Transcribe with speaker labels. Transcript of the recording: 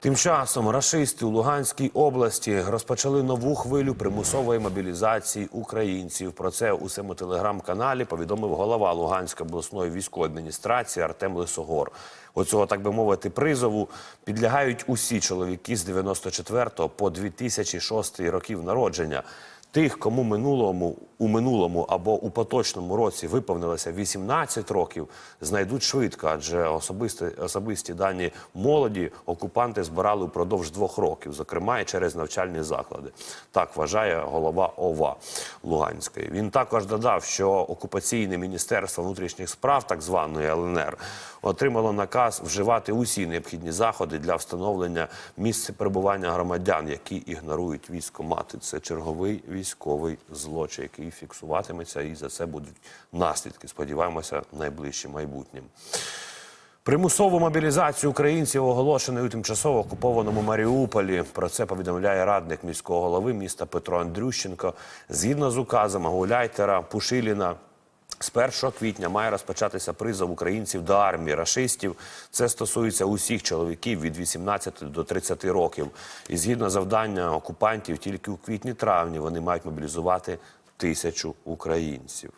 Speaker 1: Тим часом рашисти у Луганській області розпочали нову хвилю примусової мобілізації українців. Про це у своєму телеграм-каналі повідомив голова Луганської обласної військової адміністрації Артем Лисогор. Оцього, так би мовити, призову підлягають усі чоловіки з 94 по 2006 років народження. Тих, кому минулому у минулому або у поточному році виповнилося 18 років, знайдуть швидко, адже особисті, особисті дані молоді окупанти збирали упродовж двох років, зокрема і через навчальні заклади. Так вважає голова ОВА Луганської. Він також додав, що окупаційне міністерство внутрішніх справ, так званої ЛНР, отримало наказ вживати усі необхідні заходи для встановлення місця перебування громадян, які ігнорують військомати. Це черговий військовий злочин, який фіксуватиметься, і за це будуть наслідки. Сподіваємося, найближчим майбутнім. Примусову мобілізацію українців оголошений у тимчасово окупованому Маріуполі. Про це повідомляє радник міського голови міста Петро Андрющенко. Згідно з указом Гауляйтера Пушиліна. З 1 квітня має розпочатися призов українців до армії рашистів. Це стосується усіх чоловіків від 18 до 30 років. І згідно завдання окупантів, тільки у квітні-травні вони мають мобілізувати тисячу українців.